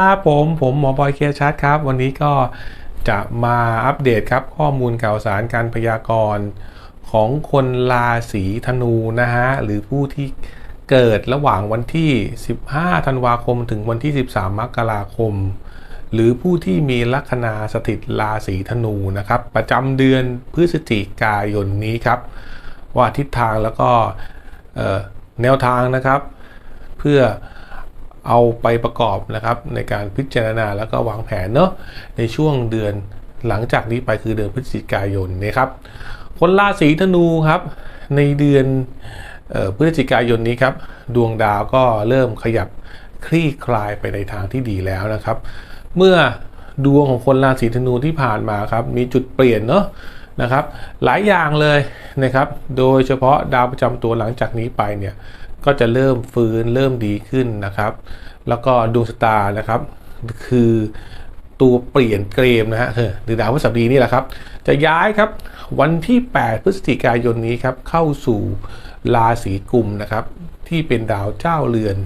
ครับผมผมหมอบอยเคลียร์ชัดครับ วันนี้ก็จะมาอัปเดตครับ ข้อมูลข่าวสารการพยากรณ์ของคนราศีธนูนะฮะ หรือผู้ที่เกิดระหว่างวันที่ 15 ธันวาคมถึงวันที่ 13 มกราคม หรือผู้ที่มีลัคนาสถิตราศีธนูนะครับ ประจำเดือนพฤศจิกายนนี้ครับ ว่าทิศทางแล้วก็แนวทางนะครับ เพื่อ เอาไปประกอบนะครับในการพิจารณาแล้วก็วางแผนเนาะในช่วงเดือนหลังจากนี้ไปคือเดือนพฤศจิกายนนะครับ คนราศีธนูครับ ในเดือนออพฤศจิกายนนี้ครับ ดวงดาวก็เริ่มขยับคลี่คลายไปในทางที่ดีแล้วนะครับ เมื่อดวงของคนราศีธนูที่ผ่านมาครับ มีจุดเปลี่ยนเนาะนะครับ หลายอย่างเลยนะครับ โดยเฉพาะดาวประจำตัวหลังจากนี้ไปเนี่ย ก็จะเริ่มฟื้นเริ่มดีขึ้นนะครับ แล้วก็ดวงชะตานะครับ คือตัวเปลี่ยนเกมนะฮะหรือดาวพฤหัสบดีนี่แหละครับ จะย้ายครับวันที่ 8 พฤศจิกายนนี้ครับเข้าสู่ราศีกุมนะครับ ที่เป็นดาวเจ้าเรือน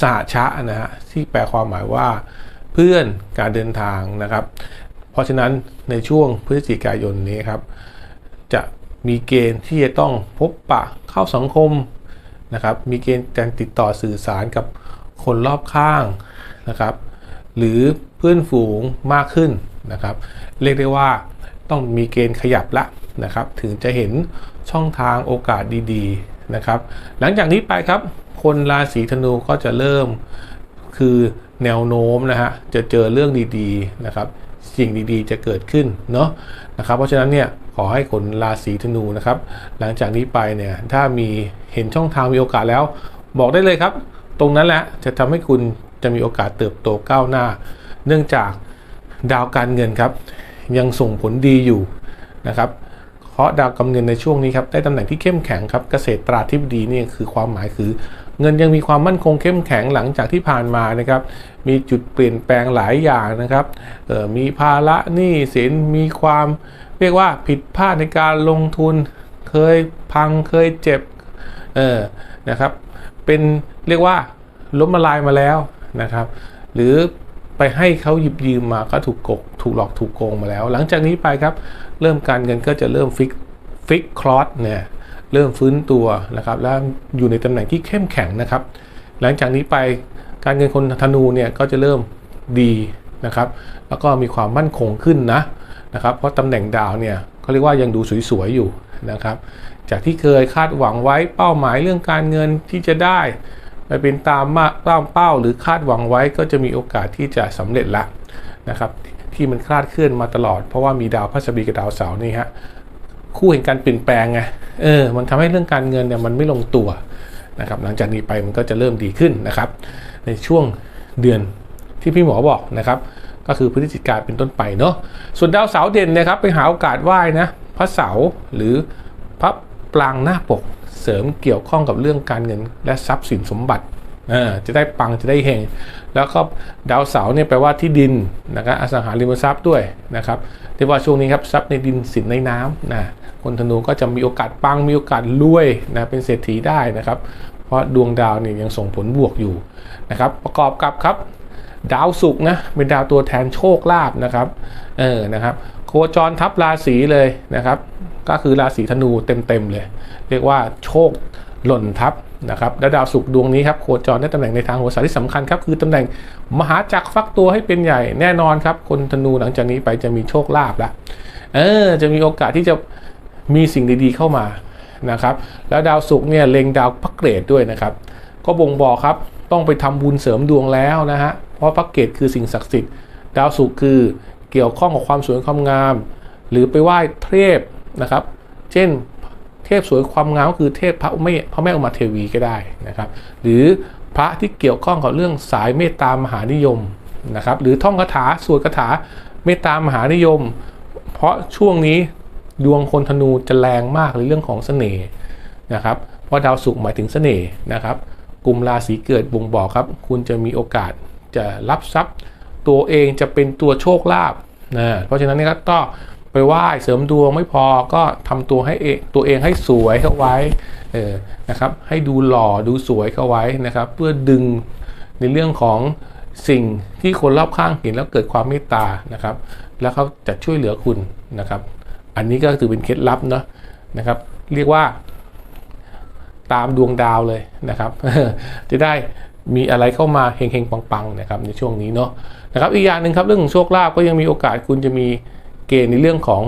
สหชะนะฮะที่แปลความหมายว่าเพื่อนการเดินทางนะครับ เพราะฉะนั้นในช่วงพฤศจิกายนนี้ครับ จะมีเกณฑ์ที่จะต้องพบปะเข้าสังคม นะครับ มีเกณฑ์การติดต่อสื่อสารกับคนรอบข้างนะครับ หรือเพื่อนฝูงมากขึ้นนะครับ เรียกได้ว่าต้องมีเกณฑ์ขยับละนะครับ ถึงจะเห็นช่องทางโอกาสดีๆนะครับ หลังจากนี้ไปครับ คนราศีธนูก็จะเริ่มคือแนวโน้มนะฮะจะเจอเรื่องดีๆนะครับ สิ่งดีๆจะเกิดขึ้นเนาะนะครับ เพราะฉะนั้นเนี่ย ขอให้คนราศีธนูนะครับ หลังจากนี้ไปเนี่ยถ้ามีเห็นช่องทางมีโอกาสแล้ว บอกได้เลยครับ ตรงนั้นแหละจะทำให้คุณจะมีโอกาสเติบโตก้าวหน้า เนื่องจากดาวการเงินครับ ยังส่งผลดีอยู่นะครับ เพราะดาวการเงินในช่วงนี้ครับได้ตำแหน่งที่เข้มแข็งครับเกษตรตราธิบดีนี่คือความหมายคือ เงินยังมีความมั่นคงเข้มแข็งหลังจากที่ผ่านมานะครับมีจุดเปลี่ยนแปลงหลายอย่างนะครับออมีภาระหนี้สินมีความเรียกว่าผิดพลาดในการลงทุน เคยพังเคยเจ็บเออนะครับเป็นเรียกว่าล้มละลายมาแล้วนะครับ หรือ ไปให้เขาหยิบยืมมาก็ถูกกกถูกหลอกถูกโกงมาแล้ว หลังจากนี้ไปครับเริ่มการเงินก็จะเริ่มฟิกฟิกคลอสเนี่ยเริ่มฟื้นตัวนะครับแล้วอยู่ในตำแหน่งที่เข้มแข็งนะครับ หลังจากนี้ไปการเงินคนธนูเนี่ยก็จะเริ่มดีนะครับ แล้วก็มีความมั่นคงขึ้นนะนะครับเพราะตำแหน่งดาวเนี่ยเขาเรียกว่ายังดูสวยๆอยู่นะครับ จากที่เคยคาดหวังไว้เป้าหมายเรื่องการเงินที่จะได้ ไปเป็นตามมาตามเป้าหรือคาดหวังไว้ก็จะมีโอกาสที่จะสำเร็จละนะครับที่มันคลาดเคลื่อนมาตลอด เพราะว่ามีดาวพฤหัสบดีกับดาวเสาร์นี่ฮะคู่แห่งการเปลี่ยนแปลงไงเออมันทำให้เรื่องการเงินเนี่ยมันไม่ลงตัวนะครับหลังจากนี้ไปมันก็จะเริ่มดีขึ้นนะครับ ในช่วงเดือนที่พี่หมอบอกนะครับ ก็คือพฤศจิกาเป็นต้นไปเนาะส่วนดาวเสาร์เด่นนะครับไปหาโอกาสไหว้นะพระเสาร์หรือพระปรางหน้าปก เสริมเกี่ยวข้องกับเรื่องการเงิน และทรัพย์สินสมบัติจะได้ปังจะได้เฮงแล้วก็ดาวเสาร์เนี่ยแปลว่าที่ดินนะครับอสังหาริมทรัพย์ด้วยนะครับเรียกว่าช่วงนี้ครับทรัพย์ในดินสินในน้ำนะคนธนูก็จะมีโอกาสปังมีโอกาสรวยนะเป็นเศรษฐีได้นะครับ เพราะดวงดาวเนี่ยยังส่งผลบวกอยู่นะครับ ประกอบกับครับ ดาวศุกร์นะเป็นดาวตัวแทนโชคลาภนะครับเออนะครับ โคจรทับราศีเลยนะครับ ก็คือราศีธนูเต็มๆเลย เรียกว่าโชคหล่นทับนะครับและดาวศุกร์ดวงนี้ครับโคจรได้ตำแหน่งในทางโหราศาสตร์ที่สำคัญครับคือตำแหน่งมหาจักรฟักตัวให้เป็นใหญ่แน่นอนครับ คนธนูหลังจากนี้ไปจะมีโชคลาภละเออจะมีโอกาสที่จะมีสิ่งดีๆเข้ามานะครับแล้วดาวศุกร์เนี่ยเล็งดาวพระเกรดด้วยนะครับ ก็บ่งบอกครับต้องไปทำบุญเสริมดวงแล้วนะฮะเพราะพระเกตคือสิ่งศักดิ์สิทธิ์ ดาวศุกร์คือเกี่ยวข้องกับความสวยความงาม หรือไปไหว้เทพ นะครับ เช่นเทพสวยความงามก็คือเทพพระแม่พระแม่อุมาเทวีก็ได้นะครับ หรือพระที่เกี่ยวข้องกับเรื่องสายเมตตามหานิยมนะครับ หรือท่องคาถาสวดคาถาเมตตามหานิยม เพราะช่วงนี้ดวงคนธนูจะแรงมากในเรื่องของเสน่ห์นะครับ เพราะดาวศุกร์หมายถึงเสน่ห์นะครับ กลุ่มราศีเกิดบ่งบอกครับ คุณจะมีโอกาสจะรับทรัพย์ ตัวเองจะเป็นตัวโชคลาภนะ เพราะฉะนั้นนี่ก็ต้อง ไปไหว้เสริมดวงไม่พอก็ทำตัวให้เองตัวเองให้สวยเข้าไว้เออนะครับให้ดูหล่อดูสวยเข้าไว้นะครับ เพื่อดึงในเรื่องของสิ่งที่คนรอบข้างเห็นแล้วเกิดความเมตตานะครับ แล้วเขาจะช่วยเหลือคุณนะครับ อันนี้ก็ถือเป็นเคล็ดลับเนาะนะครับ เรียกว่าตามดวงดาวเลยนะครับ จะได้มีอะไรเข้ามาเฮงๆปังๆนะครับในช่วงนี้เนาะนะครับอีกอย่างหนึ่งครับเรื่องของโชคลาภก็ยังมีโอกาสคุณจะมี เกณฑ์ในเรื่องของ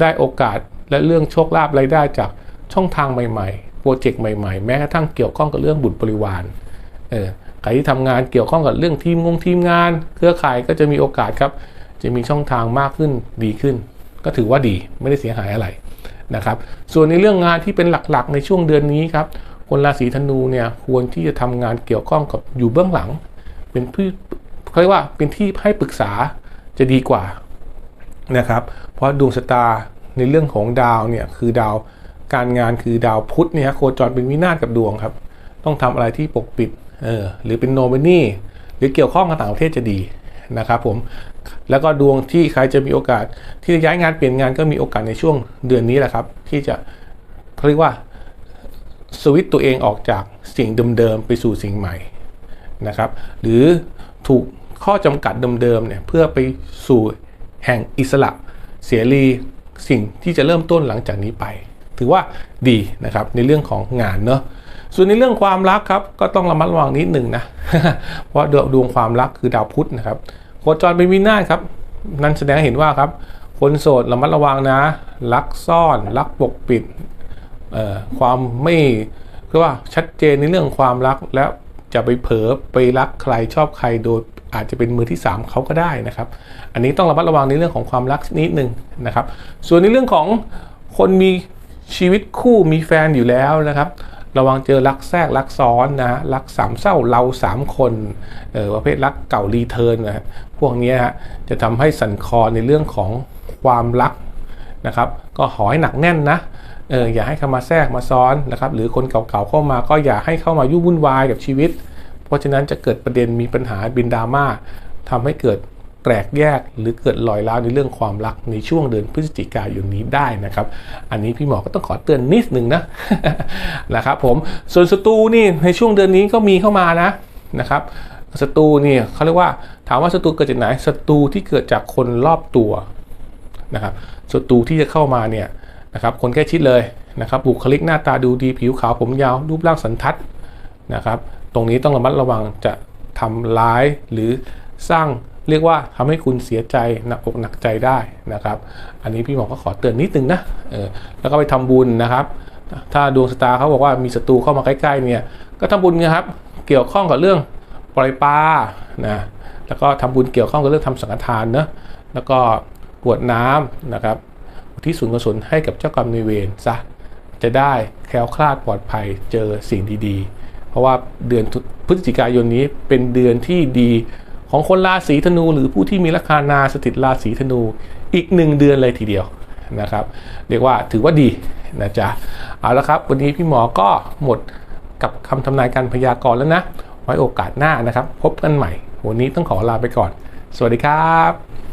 ได้โอกาสและเรื่องโชคลาภรายได้จากช่องทางใหม่ๆ โปรเจกต์ใหม่ๆ แม้กระทั่งเกี่ยวข้องกับเรื่องบุตรบริวารเออใครที่ทำงานเกี่ยวข้องกับเรื่องทีมงงทีมงาน เครือข่ายก็จะมีโอกาสครับ จะมีช่องทางมากขึ้นดีขึ้น ก็ถือว่าดีไม่ได้เสียหายอะไรนะครับ ส่วนในเรื่องงานที่เป็นหลักๆ ในช่วงเดือนนี้ครับคนราศีธนูเนี่ยควรที่จะทำงานเกี่ยวข้องกับอยู่เบื้องหลัง เป็นผู้เขาเรียกว่าเป็นที่ให้ปรึกษาจะดีกว่า นะครับ เพราะดวงชะตาในเรื่องของดาวเนี่ยคือดาวการงานคือดาวพุธเนี่ยโคจรเป็นวินาศกับดวงครับ ต้องทำอะไรที่ปกปิดเออหรือเป็นโนเมนีหรือเกี่ยวข้องกับต่างประเทศจะดีนะครับผมแล้วก็ดวงที่ใครจะมีโอกาส ที่จะย้ายงานเปลี่ยนงานก็มีโอกาสในช่วงเดือนนี้แหละครับ ที่จะเขาเรียกว่าสวิตตัวเองออกจากสิ่งเดิมๆไปสู่สิ่งใหม่นะครับ หรือถูกข้อจำกัดเดิมๆเนี่ยเพื่อไปสู่ แห่งอิสระเสรีสิ่งที่จะเริ่มต้นหลังจากนี้ไป ถือว่าดีนะครับในเรื่องของงานเนาะส่วนในเรื่องความรักครับก็ต้องระมัดระวังนิดหนึ่งนะเพราะดวงความรักคือดาวพุธนะครับโคจรเป็นวินาศครับ นั่นแสดงให้เห็นว่าครับ คนโสดระมัดระวังนะ รักซ่อนรักปกปิดความไม่เรียกว่าชัดเจนในเรื่องความรักแล้วจะไปเผลอไปรักใครชอบใครโดย อาจจะเป็นมือที่ 3เขาก็ได้นะครับ อันนี้ต้องระมัดระวังในเรื่องของความรักนิดนึงนะครับ ส่วนในเรื่องของคนมีชีวิตคู่มีแฟนอยู่แล้วนะครับ ระวังเจอรักแทรกรักซ้อนนะรักสามเศร้าเราสามคนเออประเภทรักเก่ารีเทิร์นนะพวกนี้ฮะจะทำให้สันคอในเรื่องของความรักนะครับ ก็ขอให้หนักแน่นนะเอออย่าให้เข้ามาแทรกมาซ้อนนะครับ หรือคนเก่าๆเข้ามาก็อย่าให้เข้ามายุ่งวุ่นวายกับชีวิต เพราะฉะนั้นจะเกิดประเด็นมีปัญหาบินดราม่าทำให้เกิดแปลกแยกหรือเกิดลอยล้าวในเรื่องความรักในช่วงเดือนพฤศจิกายนนี้ได้นะครับ อันนี้พี่หมอก็ต้องขอเตือนนิดนึงนะนะครับผมส่วนศัตรูนี่ในช่วงเดือนนี้ก็มีเข้ามานะนะครับศัตรูนี่เขาเรียกว่าถามว่าศัตรูเกิดจากไหนศัตรูที่เกิดจากคนรอบตัวนะครับศัตรูที่จะเข้ามาเนี่ยนะครับคนใกล้ชิดเลยนะครับบุคลิกหน้าตาดูดีผิวขาวผมยาวรูปร่างสันทัดนะครับ ตรงนี้ต้องระมัดระวังจะทำร้ายหรือสร้างเรียกว่าทำให้คุณเสียใจหนักอกหนักใจได้นะครับ อันนี้พี่หมอก็ขอเตือนนิดนึงนะเออแล้วก็ไปทำบุญนะครับ ถ้าดวงชะตาเขาบอกว่ามีศัตรูเข้ามาใกล้ๆเนี่ยก็ทำบุญนะครับ เกี่ยวข้องกับเรื่องปล่อยปลานะแล้วก็ทำบุญเกี่ยวข้องกับเรื่องทำสังฆทานเนะแล้วก็กวดน้ำนะครับที่สุนกุศลให้กับเจ้ากรรมนายเวรซะจะได้แคล้วคลาดปลอดภัยเจอสิ่งดีๆ เพราะว่าเดือนพฤศจิกายนนี้เป็นเดือนที่ดีของคนราศีธนู หรือผู้ที่มีลัคนาสถิตราศีธนูอีกหนึ่งเดือนเลยทีเดียวนะครับ เรียกว่าถือว่าดีนะจ๊ะเอาละครับ วันนี้พี่หมอก็หมดกับคำทำนายการพยากรณ์แล้วนะ ไว้โอกาสหน้านะครับ พบกันใหม่ วันนี้ต้องขอลาไปก่อน สวัสดีครับ